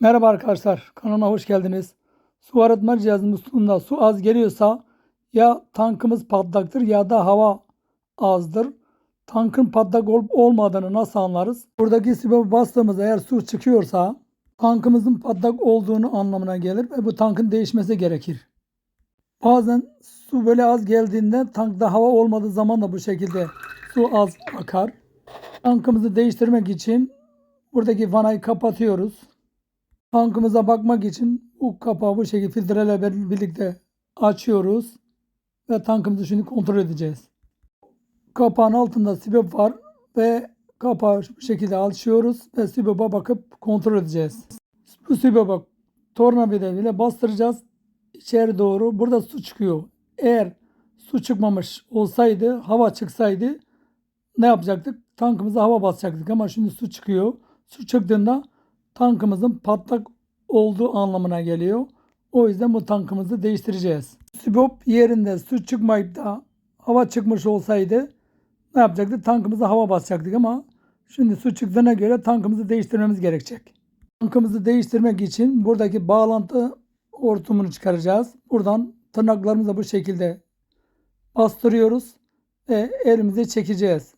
Merhaba arkadaşlar, kanalıma hoş geldiniz. Su arıtma cihazının musluğunda su az geliyorsa ya tankımız patlaktır ya da hava azdır. Tankın patlak olup olmadığını nasıl anlarız? Buradaki sibop'a bastığımızda eğer su çıkıyorsa tankımızın patlak olduğunu anlamına gelir ve bu tankın değişmesi gerekir. Bazen su böyle az geldiğinde tankta hava olmadığı zaman da bu şekilde su az akar. Tankımızı değiştirmek için buradaki vanayı kapatıyoruz. Tankımıza bakmak için bu kapağı bu şekilde filtreyle bir- birlikte açıyoruz ve tankımızı şimdi kontrol edeceğiz. Kapağın altında sibop var ve kapağı bu şekilde açıyoruz ve sibopa bakıp kontrol edeceğiz. Bu sibopa tornavida ile bastıracağız içeri doğru. Burada su çıkıyor. Eğer su çıkmamış olsaydı, hava çıksaydı ne yapacaktık? Tankımıza hava basacaktık ama şimdi su çıkıyor. Su çıktığında tankımızın patlak olduğu anlamına geliyor. O yüzden bu tankımızı değiştireceğiz. Sibop yerinde su çıkmayıp da hava çıkmış olsaydı ne yapacaktık? Tankımıza hava basacaktık ama şimdi su çıktığına göre tankımızı değiştirmemiz gerekecek. Tankımızı değiştirmek için buradaki bağlantı hortumunu çıkaracağız. Buradan tırnaklarımızla bu şekilde bastırıyoruz ve elimize çekeceğiz.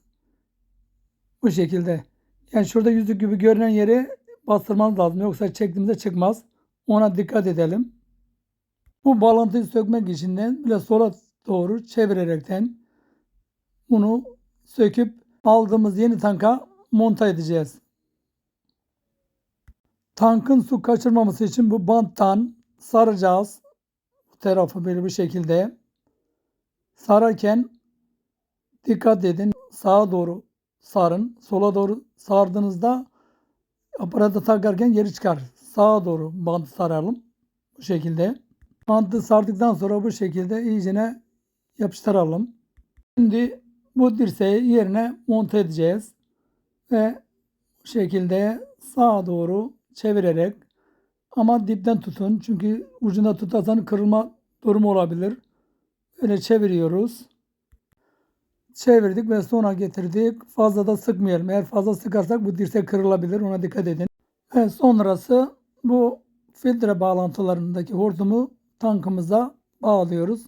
Bu şekilde. Yani şurada yüzük gibi görünen yere bastırmamız lazım. Yoksa çektiğimizde çıkmaz. Ona dikkat edelim. Bu bağlantıyı sökmek için de böyle sola doğru çevirerekten bunu söküp aldığımız yeni tanka monta edeceğiz. Tankın su kaçırmaması için bu banttan saracağız. Bu tarafı böyle bu şekilde. Sararken dikkat edin. Sağa doğru sarın. Sola doğru sardığınızda aparatı takarken geri çıkar. Sağa doğru bantı saralım. Bu şekilde. Bantı sardıktan sonra bu şekilde iyicene yapıştıralım. Şimdi bu dirseği yerine monte edeceğiz. Ve bu şekilde sağa doğru çevirerek ama dipten tutun. Çünkü ucunda tutarsan kırılma durumu olabilir. Öyle çeviriyoruz. Çevirdik ve sonra getirdik. Fazla da sıkmayalım. Eğer fazla sıkarsak bu dirsek kırılabilir. Ona dikkat edin. Ve sonrası bu filtre bağlantılarındaki hortumu tankımıza bağlıyoruz.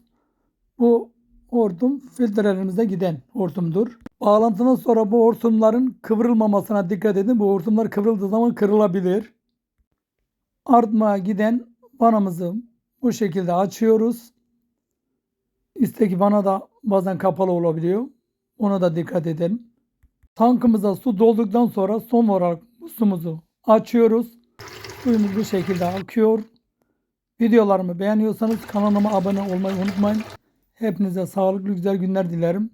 Bu hortum filtrelerimize giden hortumdur. Bağlantıdan sonra bu hortumların kıvrılmamasına dikkat edin. Bu hortumlar kıvrıldığı zaman kırılabilir. Artmaya giden vanamızı bu şekilde açıyoruz. Üstteki vana da bazen kapalı olabiliyor. Ona da dikkat edin. Tankımıza su dolduktan sonra son olarak musluğumuzu açıyoruz. Suyumuz bu şekilde akıyor. Videolarımı beğeniyorsanız kanalıma abone olmayı unutmayın. Hepinize sağlıklı güzel günler dilerim.